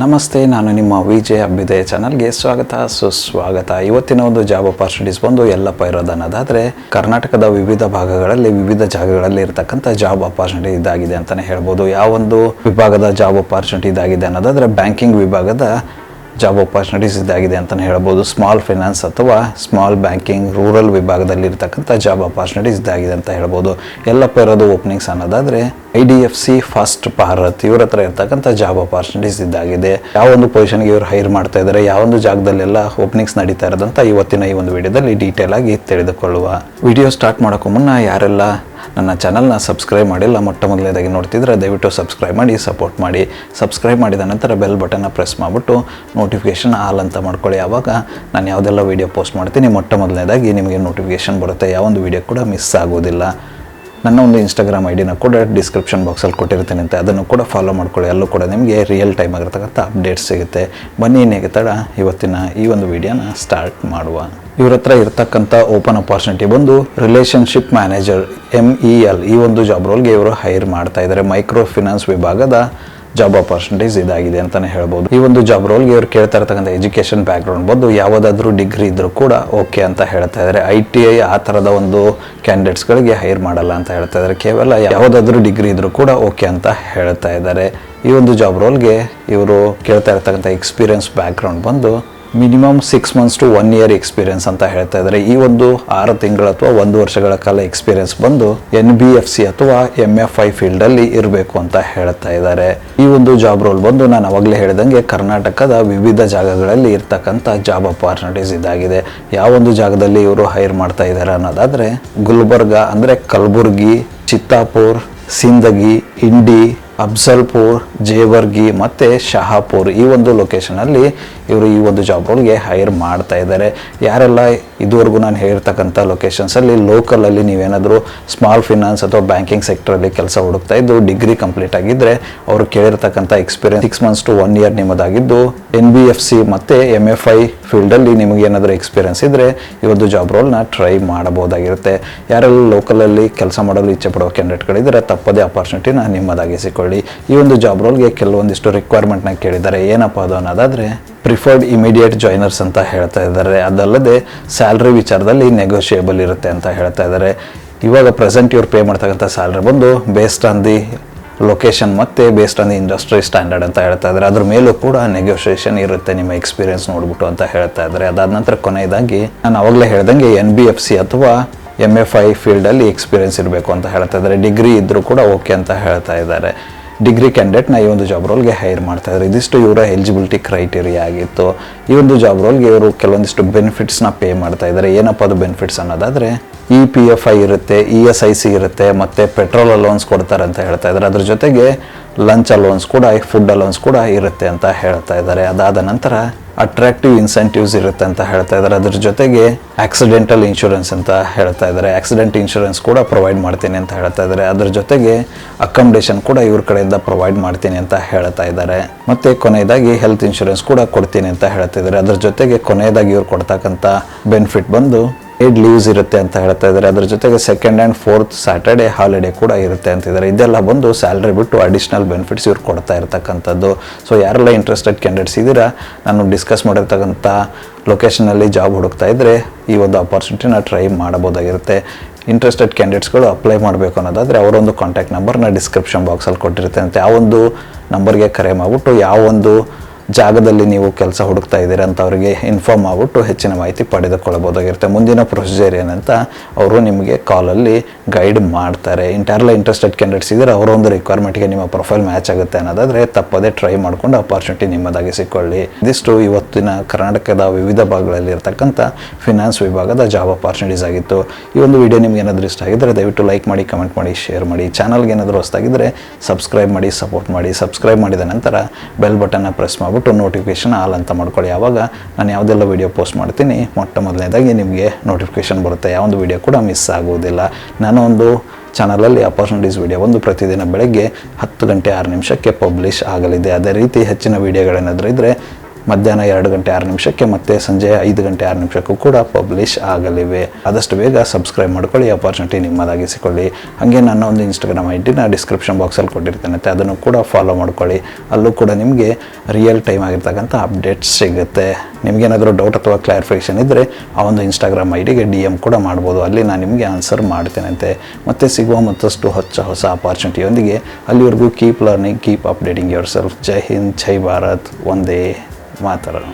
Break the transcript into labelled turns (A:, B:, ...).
A: ನಮಸ್ತೆ, ನಾನು ನಿಮ್ಮ ವಿಜಯ್ ಅಭ್ಯುದಯ ಚಾನಲ್ಗೆ ಸ್ವಾಗತ, ಸುಸ್ವಾಗತ. ಇವತ್ತಿನ ಒಂದು ಜಾಬ್ ಅಪಾರ್ಚುನಿಟೀಸ್ ಬಂದು ಎಲ್ಲಪ್ಪ ಇರೋದು ಅನ್ನೋದಾದರೆ ಕರ್ನಾಟಕದ ವಿವಿಧ ಭಾಗಗಳಲ್ಲಿ, ವಿವಿಧ ಜಾಗಗಳಲ್ಲಿ ಇರತಕ್ಕಂಥ ಜಾಬ್ ಅಪಾರ್ಚುನಿಟಿ ಇದಾಗಿದೆ ಅಂತಲೇ ಹೇಳ್ಬೋದು. ಯಾವೊಂದು ವಿಭಾಗದ ಜಾಬ್ ಅಪಾರ್ಚುನಿಟಿ ಇದಾಗಿದೆ ಅನ್ನೋದಾದರೆ, ಬ್ಯಾಂಕಿಂಗ್ ವಿಭಾಗದ ಜಾಬ್ ಅಪಾರ್ಚುನಿಟೀಸ್ ಇದಾಗಿದೆ ಅಂತಲೇ ಹೇಳ್ಬೋದು. ಸ್ಮಾಲ್ ಫೈನಾನ್ಸ್ ಅಥವಾ ಸ್ಮಾಲ್ ಬ್ಯಾಂಕಿಂಗ್, ರೂರಲ್ ವಿಭಾಗದಲ್ಲಿ ಇರತಕ್ಕಂಥ ಜಾಬ್ ಅಪಾರ್ಚುನಿಟೀಸ್ ಇದಾಗಿದೆ ಅಂತ ಹೇಳ್ಬೋದು. ಎಲ್ಲಪ್ಪ ಇರೋದು ಓಪನಿಂಗ್ಸ್ ಅನ್ನೋದಾದರೆ I D F C first Bharat, ಇವ್ರ ಹತ್ರ ಇರ್ತಕ್ಕಂಥ ಜಾಬ್ ಅಪಾರ್ಚುನಿಟೀಸ್ ಇದ್ದಾಗಿದೆ. ಯಾವ ಒಂದು ಪೊಸಿಷನ್ಗೆ ಇವ್ರು ಹೈರ್ ಮಾಡ್ತಾ ಇದ್ದಾರೆ ಯಾವ ಒಂದು ಜಾಗದಲ್ಲೆಲ್ಲ ಓಪನಿಂಗ್ಸ್ ನಡೀತಾ ಇರೋದಂತ ಇವತ್ತಿನ ಈ ಒಂದು ವಿಡಿಯೋದಲ್ಲಿ ಡೀಟೇಲ್ ಆಗಿ ತಿಳಿದುಕೊಳ್ಳುವ ವಿಡಿಯೋ ಸ್ಟಾರ್ಟ್ ಮಾಡೋಕ್ಕೂ ಮುನ್ನ ಯಾರೆಲ್ಲ ನನ್ನ ಚಾನಲ್ನ ಸಬ್ಸ್ಕ್ರೈಬ್ ಮಾಡಿಲ್ಲ, ಮೊಟ್ಟ ಮೊದಲನೇದಾಗಿ ನೋಡ್ತಿದ್ರೆ ದಯವಿಟ್ಟು ಸಬ್ಸ್ಕ್ರೈಬ್ ಮಾಡಿ ಸಪೋರ್ಟ್ ಮಾಡಿ. ಸಬ್ಸ್ಕ್ರೈಬ್ ಮಾಡಿದ ನಂತರ ಬೆಲ್ ಬಟನ್ನ ಪ್ರೆಸ್ ಮಾಡಿಬಿಟ್ಟು ನೋಟಿಫಿಕೇಷನ್ ಆಲ್ ಅಂತ ಮಾಡ್ಕೊಳ್ಳಿ. ಆವಾಗ ನಾನು ಯಾವುದೆಲ್ಲ ವೀಡಿಯೋ ಪೋಸ್ಟ್ ಮಾಡ್ತೀನಿ, ಮೊಟ್ಟ ಮೊದಲನೇದಾಗಿ ನಿಮಗೆ ನೋಟಿಫಿಕೇಷನ್ ಬರುತ್ತೆ. ಯಾವೊಂದು ವಿಡಿಯೋ ಕೂಡ ಮಿಸ್ ಆಗೋದಿಲ್ಲ. ನನ್ನ ಒಂದು ಇನ್ಸ್ಟಾಗ್ರಾಮ್ ಐಡಿನ ಕೂಡ ಡಿಸ್ಕ್ರಿಪ್ಷನ್ ಬಾಕ್ಸಲ್ಲಿ ಕೊಟ್ಟಿರ್ತೀನಿ ಅಂತ. ಅದನ್ನು ಕೂಡ ಫಾಲೋ ಮಾಡ್ಕೊಳ್ಳಿ. ಅಲ್ಲೂ ಕೂಡ ನಿಮಗೆ ರಿಯಲ್ ಟೈಮ್ ಆಗಿರ್ತಕ್ಕಂಥ ಅಪ್ಡೇಟ್ಸ್ ಸಿಗುತ್ತೆ. ಬನ್ನಿ ಇನ್ನೇಗೆ ತಡ, ಇವತ್ತಿನ ಈ ಒಂದು ವಿಡಿಯೋನ ಸ್ಟಾರ್ಟ್ ಮಾಡುವ. ಇವ್ರ ಹತ್ರ ಇರ್ತಕ್ಕಂಥ ಓಪನ್ ಅಪಾರ್ಚುನಿಟಿ ಬಂದು relationship manager M E L ಈ ಒಂದು ಜಾಬ್ ರೋಲ್ಗೆ ಇವರು ಹೈರ್ ಮಾಡ್ತಾ ಇದ್ದಾರೆ. ಮೈಕ್ರೋ ಫಿನಾನ್ಸ್ ವಿಭಾಗದ ಜಾಬ್ ಅಪರ್ಚುನಿಟೀಸ್ ಇದಾಗಿದೆ ಅಂತಾನೆ ಹೇಳ್ಬೋದು. ಈ ಒಂದು ಜಾಬ್ ರೋಲ್ಗೆ ಇವ್ರು ಕೇಳ್ತಾ ಇರ್ತಕ್ಕಂಥ ಎಜುಕೇಷನ್ ಬ್ಯಾಕ್ಗ್ರೌಂಡ್ ಬಂದು ಯಾವುದಾದ್ರೂ ಡಿಗ್ರಿ ಇದ್ರೂ ಕೂಡ ಓಕೆ ಅಂತ ಹೇಳ್ತಾ ಇದ್ದಾರೆ ಐ ಟಿ ಐ ಆ ಥರದ ಒಂದು ಕ್ಯಾಂಡಿಡೇಟ್ಸ್ಗಳಿಗೆ ಹೈರ್ ಮಾಡಲ್ಲ ಅಂತ ಹೇಳ್ತಾ ಇದ್ದಾರೆ ಕೇವಲ ಯಾವುದಾದ್ರೂ ಡಿಗ್ರಿ ಇದ್ರೂ ಕೂಡ ಓಕೆ ಅಂತ ಹೇಳ್ತಾ ಇದ್ದಾರೆ ಈ ಒಂದು ಜಾಬ್ ರೋಲ್ಗೆ ಇವರು ಕೇಳ್ತಾ ಇರ್ತಕ್ಕಂಥ ಎಕ್ಸ್ಪೀರಿಯನ್ಸ್ ಬ್ಯಾಕ್ಗ್ರೌಂಡ್ ಬಂದು minimum six months to one year experience ಅಂತ ಹೇಳ್ತಾ ಇದ್ದಾರೆ ಈ ಒಂದು ಆರು ತಿಂಗಳು ಅಥವಾ ಒಂದು ವರ್ಷಗಳ ಕಾಲ ಎಕ್ಸ್ಪೀರಿಯನ್ಸ್ ಬಂದು ಎನ್ ಬಿ ಎಫ್ ಸಿ ಅಥವಾ ಎಂ ಎಫ್ ಐ ಫೀಲ್ಡಲ್ಲಿ ಇರಬೇಕು ಅಂತ ಹೇಳ್ತಾ ಇದ್ದಾರೆ ಈ ಒಂದು ಜಾಬ್ ರೋಲ್ ಬಂದು ನಾನು ಅವಾಗಲೇ ಹೇಳಿದಂಗೆ ಕರ್ನಾಟಕದ ವಿವಿಧ ಜಾಗಗಳಲ್ಲಿ ಇರ್ತಕ್ಕಂಥ ಜಾಬ್ ಅಪಾರ್ಚುನಿಟೀಸ್ ಇದಾಗಿದೆ. ಯಾವೊಂದು ಜಾಗದಲ್ಲಿ ಇವರು ಹೈರ್ ಮಾಡ್ತಾ ಇದ್ದಾರೆ ಅನ್ನೋದಾದರೆ ಗುಲ್ಬರ್ಗ ಅಂದರೆ ಕಲಬುರ್ಗಿ, ಚಿತ್ತಾಪುರ್, ಸಿಂದಗಿ ಇಂಡಿ ಅಫ್ಜಲ್ಪುರ್ ಜೇವರ್ಗಿ ಮತ್ತು ಶಹಾಪುರ್ ಈ ಒಂದು ಲೊಕೇಶನಲ್ಲಿ ಇವರು ಈ ಒಂದು ಜಾಬ್ಗಳಿಗೆ ಹೈರ್ ಮಾಡ್ತಾ ಇದ್ದಾರೆ ಯಾರೆಲ್ಲ ಇದುವರೆಗೂ ನಾನು ಹೇಳಿರ್ತಕ್ಕಂಥ ಲೊಕೇಶನ್ಸಲ್ಲಿ ಲೋಕಲಲ್ಲಿ ನೀವೇನಾದರೂ ಸ್ಮಾಲ್ ಫಿನಾನ್ಸ್ ಅಥವಾ ಬ್ಯಾಂಕಿಂಗ್ ಸೆಕ್ಟ್ರಲ್ಲಿ ಕೆಲಸ ಹುಡುಕ್ತಾ ಇದ್ದು ಡಿಗ್ರಿ ಕಂಪ್ಲೀಟ್ ಆಗಿದ್ದರೆ ಅವರು ಕೇಳಿರ್ತಕ್ಕಂಥ experience six months to one year ನಿಮ್ಮದಾಗಿದ್ದು N B F C ಮತ್ತು ಎಂ ಎಫ್ ಐ ಫೀಲ್ಡಲ್ಲಿ ನಿಮಗೆ ಏನಾದರೂ ಎಕ್ಸ್ಪೀರಿಯನ್ಸ್ ಇದ್ದರೆ ಈ ಒಂದು ಜಾಬ್ ರೋಲ್ನ ಟ್ರೈ ಮಾಡಬಹುದಾಗಿರುತ್ತೆ. ಯಾರೆಲ್ಲ ಲೋಕಲಲ್ಲಿ ಕೆಲಸ ಮಾಡಲು ಇಚ್ಛೆ ಪಡುವ ಕ್ಯಾಂಡಿಡೇಟ್ಗಳಿದ್ದರೆ ತಪ್ಪದೇ ಅಪಾರ್ಚುನಿಟಿನ ನಿಮ್ಮದಾಗಿಸಿಕೊಳ್ಳಿ. ಈ ಒಂದು ಜಾಬ್ ರೋಲ್ಗೆ ಕೆಲವೊಂದಿಷ್ಟು ರಿಕ್ವೈರ್ಮೆಂಟ್ನ ಕೇಳಿದ್ದಾರೆ. ಏನಪ್ಪ ಅದು ಅನ್ನೋದಾದರೆ ಪ್ರಿಫರ್ಡ್ ಇಮಿಡಿಯೇಟ್ ಜಾಯ್ನರ್ಸ್ ಅಂತ ಹೇಳ್ತಾ ಇದ್ದಾರೆ. ಅದಲ್ಲದೆ ಸ್ಯಾಲ್ರಿ ವಿಚಾರದಲ್ಲಿ ನೆಗೋಷಿಯೇಬಲ್ ಇರುತ್ತೆ ಅಂತ ಹೇಳ್ತಾ ಇದ್ದಾರೆ. ಇವಾಗ ಪ್ರೆಸೆಂಟ್ ಇವ್ರು ಪೇ ಮಾಡ್ತಕ್ಕಂಥ ಸ್ಯಾಲ್ರಿ ಬಂದು ಬೇಸ್ಡ್ ಆನ್ ದಿ ಲೊಕೇಶನ್ ಮತ್ತು based on the industry standard ಅಂತ ಹೇಳ್ತಾ ಇದ್ದಾರೆ. ಅದ್ರ ಮೇಲೂ ಕೂಡ ನೆಗೋಷಿಯೇಷನ್ ಇರುತ್ತೆ ನಿಮ್ಮ ಎಕ್ಸ್ಪೀರಿಯನ್ಸ್ ನೋಡ್ಬಿಟ್ಟು ಅಂತ ಹೇಳ್ತಾ ಇದ್ದಾರೆ. ಅದಾದ ನಂತರ ಕೊನೆಯದಾಗಿ, ನಾನು ಅವಾಗಲೇ ಹೇಳ್ದಂಗೆ ಎನ್ ಬಿ ಎಫ್ ಸಿ ಅಥವಾ ಎಂ ಎಫ್ ಐ ಫೀಲ್ಡಲ್ಲಿ ಎಕ್ಸ್ಪೀರಿಯನ್ಸ್ ಇರಬೇಕು ಅಂತ ಹೇಳ್ತಾ ಇದ್ದಾರೆ. ಡಿಗ್ರಿ ಇದ್ದರೂ ಕೂಡ ಓಕೆ ಅಂತ ಹೇಳ್ತಾ ಇದ್ದಾರೆ. ಡಿಗ್ರಿ ಕ್ಯಾಂಡಿಡೇಟ್ನ ಈ ಒಂದು ಜಾಬ್ ರೋಲ್ಗೆ ಹೈರ್ ಮಾಡ್ತಾ ಇದ್ದಾರೆ ಇದಿಷ್ಟು ಇವರ ಎಲಿಜಿಬಿಲಿಟಿ ಕ್ರೈಟೀರಿಯಾ ಆಗಿತ್ತು. ಈ ಒಂದು ಜಾಬ್ ರೋಲ್ಗೆ ಇವರು ಕೆಲವೊಂದಿಷ್ಟು ಬೆನಿಫಿಟ್ಸ್ನ ಪೇ ಮಾಡ್ತಾ ಇದ್ದಾರೆ ಏನಪ್ಪ ಅದು ಬೆನಿಫಿಟ್ಸ್ ಅನ್ನೋದಾದರೆ ಇ ಪಿ ಎಫ್ ಐ ಇರುತ್ತೆ ಇ ಎಸ್ ಐ ಸಿ ಇರುತ್ತೆ, ಮತ್ತು ಪೆಟ್ರೋಲ್ ಅಲೋನ್ಸ್ ಕೊಡ್ತಾರೆ ಅಂತ ಹೇಳ್ತಾ ಇದ್ದಾರೆ ಅದ್ರ ಜೊತೆಗೆ ಲಂಚ್ ಅಲೋನ್ಸ್ ಕೂಡ ಫುಡ್ ಅಲೋನ್ಸ್ ಕೂಡ ಇರುತ್ತೆ ಅಂತ ಹೇಳ್ತಾ ಇದ್ದಾರೆ ಅದಾದ ನಂತರ ಅಟ್ರಾಕ್ಟಿವ್ ಇನ್ಸೆಂಟಿವ್ಸ್ ಇರುತ್ತೆ ಅಂತ ಹೇಳ್ತಾ ಇದ್ದಾರೆ. ಅದ್ರ ಜೊತೆಗೆ ಆಕ್ಸಿಡೆಂಟಲ್ ಇನ್ಶೂರೆನ್ಸ್ ಅಂತ ಹೇಳ್ತಾ ಇದ್ದಾರೆ. ಆಕ್ಸಿಡೆಂಟ್ ಇನ್ಶೂರೆನ್ಸ್ ಕೂಡ ಪ್ರೊವೈಡ್ ಮಾಡ್ತೀನಿ ಅಂತ ಹೇಳ್ತಾ ಇದ್ದಾರೆ. ಅದ್ರ ಜೊತೆಗೆ ಅಕಾಮಡೇಷನ್ ಕೂಡ ಇವ್ರ ಕಡೆಯಿಂದ ಪ್ರೊವೈಡ್ ಮಾಡ್ತೀನಿ ಅಂತ ಹೇಳ್ತಾ ಇದ್ದಾರೆ. ಮತ್ತೆ ಕೊನೆಯದಾಗಿ ಹೆಲ್ತ್ ಇನ್ಶೂರೆನ್ಸ್ ಕೂಡ ಕೊಡ್ತೀನಿ ಅಂತ ಹೇಳ್ತಾ ಇದ್ದಾರೆ. ಅದ್ರ ಜೊತೆಗೆ ಕೊನೆಯದಾಗಿ ಇವ್ರು ಕೊಡ್ತಕ್ಕಂಥ ಬೆನಿಫಿಟ್ ಬಂದು ಏಡ್ ಲೀವ್ಸ್ ಇರುತ್ತೆ ಅಂತ ಹೇಳ್ತಾ ಇದ್ದಾರೆ. ಅದ್ರ ಜೊತೆಗೆ second and fourth Saturday holiday ಕೂಡ ಇರುತ್ತೆ ಅಂತಿದ್ದಾರೆ ಇದೆಲ್ಲ ಬಂದು ಸ್ಯಾಲ್ರಿ ಬಿಟ್ಟು ಅಡಿಷ್ನಲ್ ಬೆನಿಫಿಟ್ಸ್ ಇವ್ರು ಕೊಡ್ತಾ ಇರ್ತಕ್ಕಂಥದ್ದು. ಸೊ ಯಾರೆಲ್ಲ ಇಂಟ್ರೆಸ್ಟೆಡ್ ಕ್ಯಾಂಡಿಡೇಟ್ಸ್ ಇದ್ದೀರಾ, ನಾನು ಡಿಸ್ಕಸ್ ಮಾಡಿರ್ತಕ್ಕಂಥ ಲೊಕೇಶನಲ್ಲಿ ಜಾಬ್ ಹುಡುಕ್ತಾ ಇದ್ದರೆ ಈ ಒಂದು ಅಪಾರ್ಚುನಿಟಿನ ಟ್ರೈ ಮಾಡಬಹುದಾಗಿರುತ್ತೆ. ಇಂಟ್ರೆಸ್ಟೆಡ್ ಕ್ಯಾಂಡಿಡೇಟ್ಸ್ಗಳು ಅಪ್ಲೈ ಮಾಡಬೇಕು ಅನ್ನೋದಾದರೆ ಅವರೊಂದು ಕಾಂಟ್ಯಾಕ್ಟ್ ನಂಬರ್ನ ಡಿಸ್ಕ್ರಿಪ್ಷನ್ ಬಾಕ್ಸಲ್ಲಿ ಕೊಟ್ಟಿರುತ್ತೆ ಅಂತ. ಯಾವೊಂದು ನಂಬರ್ಗೆ ಕರೆ ಮಾಡಿಬಿಟ್ಟು ಯಾವೊಂದು ಜಾಗದಲ್ಲಿ ನೀವು ಕೆಲಸ ಹುಡುಕ್ತಾ ಇದ್ದೀರಾ ಅಂತ ಅವರಿಗೆ ಇನ್ಫಾರ್ಮ್ ಆಗ್ಬಿಟ್ಟು ಹೆಚ್ಚಿನ ಮಾಹಿತಿ ಪಡೆದುಕೊಳ್ಳಬಹುದಾಗಿರುತ್ತೆ. ಮುಂದಿನ ಪ್ರೊಸೀಜರ್ ಏನಂತ ಅವರು ನಿಮಗೆ ಕಾಲಲ್ಲಿ ಗೈಡ್ ಮಾಡ್ತಾರೆ. ಇಂಟರ್ಲ ಇಂಟ್ರೆಸ್ಟೆಡ್ ಕ್ಯಾಂಡಿಡೇಟ್ಸ್ ಇದ್ದರೆ ಅವರ ಒಂದು ರಿಕ್ವೈರ್ಮೆಂಟ್ಗೆ ನಿಮ್ಮ ಪ್ರೊಫೈಲ್ ಮ್ಯಾಚ್ ಆಗುತ್ತೆ ಅನ್ನೋದಾದರೆ ತಪ್ಪದೇ ಟ್ರೈ ಮಾಡಿಕೊಂಡು ನಿಮ್ಮದಾಗಿ ಸಿಕ್ಕೊಳ್ಳಿ. ಇದಿಷ್ಟು ಇವತ್ತಿನ ಕರ್ನಾಟಕದ ವಿವಿಧ ಭಾಗಗಳಲ್ಲಿ ಇರತಕ್ಕಂಥ ಫಿನಾನ್ಸ್ ವಿಭಾಗದ ಜಾಬ್ ಅಪರ್ಚುನಿಟೀಸ್ ಆಗಿತ್ತು. ಈ ಒಂದು ವಿಡಿಯೋ ನಿಮ್ಗೆ ಏನಾದರೂ ಇಷ್ಟ ಆಗಿದ್ದರೆ ದಯವಿಟ್ಟು ಲೈಕ್ ಮಾಡಿ ಕಮೆಂಟ್ ಮಾಡಿ ಶೇರ್ ಮಾಡಿ. ಚಾನಲ್ಗೆ ಏನಾದರೂ ಹೊಸ್ತಾಗಿದ್ದರೆ ಸಬ್ಸ್ಕ್ರೈಬ್ ಮಾಡಿ ಸಪೋರ್ಟ್ ಮಾಡಿ. ಸಬ್ಸ್ಕ್ರೈಬ್ ಮಾಡಿದ ನಂತರ ಬೆಲ್ ಬಟನ್ನ ಪ್ರೆಸ್ ಮಾಡಿಬಿಟ್ಟು ನೋಟಿಫಿಕೇಷನ್ ಆಲ್ ಅಂತ ಮಾಡ್ಕೊಳ್ಳಿ. ಯಾವಾಗ ನಾನು ಯಾವುದೆಲ್ಲ ವೀಡಿಯೋ ಪೋಸ್ಟ್ ಮಾಡ್ತೀನಿ, ಮೊಟ್ಟ ಮೊದಲನೇದಾಗಿ ನಿಮಗೆ ನೋಟಿಫಿಕೇಷನ್ ಬರುತ್ತೆ. ಯಾವೊಂದು ವೀಡಿಯೋ ಕೂಡ ಮಿಸ್ ಆಗುವುದಿಲ್ಲ. ನಾನು ಒಂದು ಚಾನಲಲ್ಲಿ ಅಪರ್ಚುನಿಟೀಸ್ ವೀಡಿಯೋ ಒಂದು ಪ್ರತಿದಿನ ಬೆಳಗ್ಗೆ ಹತ್ತು ಗಂಟೆ ಆರು ನಿಮಿಷಕ್ಕೆ ಪಬ್ಲಿಷ್ ಆಗಲಿದೆ. ಅದೇ ರೀತಿ ಹೆಚ್ಚಿನ ವೀಡಿಯೋಗಳೇನಾದರೂ ಇದ್ದರೆ ಮಧ್ಯಾಹ್ನ ಎರಡು ಗಂಟೆ ಆರು ನಿಮಿಷಕ್ಕೆ ಮತ್ತೆ ಸಂಜೆ ಐದು ಗಂಟೆ ಆರು ನಿಮಿಷಕ್ಕೂ ಕೂಡ ಪಬ್ಲಿಷ್ ಆಗಲಿವೆ. ಆದಷ್ಟು ಬೇಗ ಸಬ್ಸ್ಕ್ರೈಬ್ ಮಾಡ್ಕೊಳ್ಳಿ ಅಪಾರ್ಚುನಿಟಿ ನಿಮ್ಮದಾಗಿಸಿಕೊಳ್ಳಿ. ಹಾಗೆ ನನ್ನ ಒಂದು ಇನ್ಸ್ಟಾಗ್ರಾಮ್ ಐ ಡಿನ ಡಿಸ್ಕ್ರಿಪ್ಷನ್ ಬಾಕ್ಸಲ್ಲಿ ಕೊಟ್ಟಿರ್ತೇನೆ. ಅದನ್ನು ಕೂಡ ಫಾಲೋ ಮಾಡ್ಕೊಳ್ಳಿ. ಅಲ್ಲೂ ಕೂಡ ನಿಮಗೆ ರಿಯಲ್ ಟೈಮ್ ಆಗಿರ್ತಕ್ಕಂಥ ಅಪ್ಡೇಟ್ಸ್ ಸಿಗುತ್ತೆ. ನಿಮಗೇನಾದರೂ ಡೌಟ್ ಅಥವಾ ಕ್ಲಾರಿಫಿಕೇಷನ್ ಇದ್ದರೆ ಆ ಒಂದು ಇನ್ಸ್ಟಾಗ್ರಾಮ್ ಐ ಡಿಗೆ ಡಿ ಎಂ ಕೂಡ ಮಾಡ್ಬೋದು. ಅಲ್ಲಿ ನಾನು ನಿಮಗೆ ಆನ್ಸರ್ ಮಾಡ್ತೇನಂತೆ. ಮತ್ತೆ ಸಿಗುವ ಮತ್ತಷ್ಟು ಹೊಚ್ಚ ಹೊಸ ಅಪಾರ್ಚುನಿಟಿಯೊಂದಿಗೆ ಅಲ್ಲಿವರೆಗೂ keep learning keep updating yourself Jai Hind, Jai Bharat. ಒಂದೇ የተማጠረ ነው።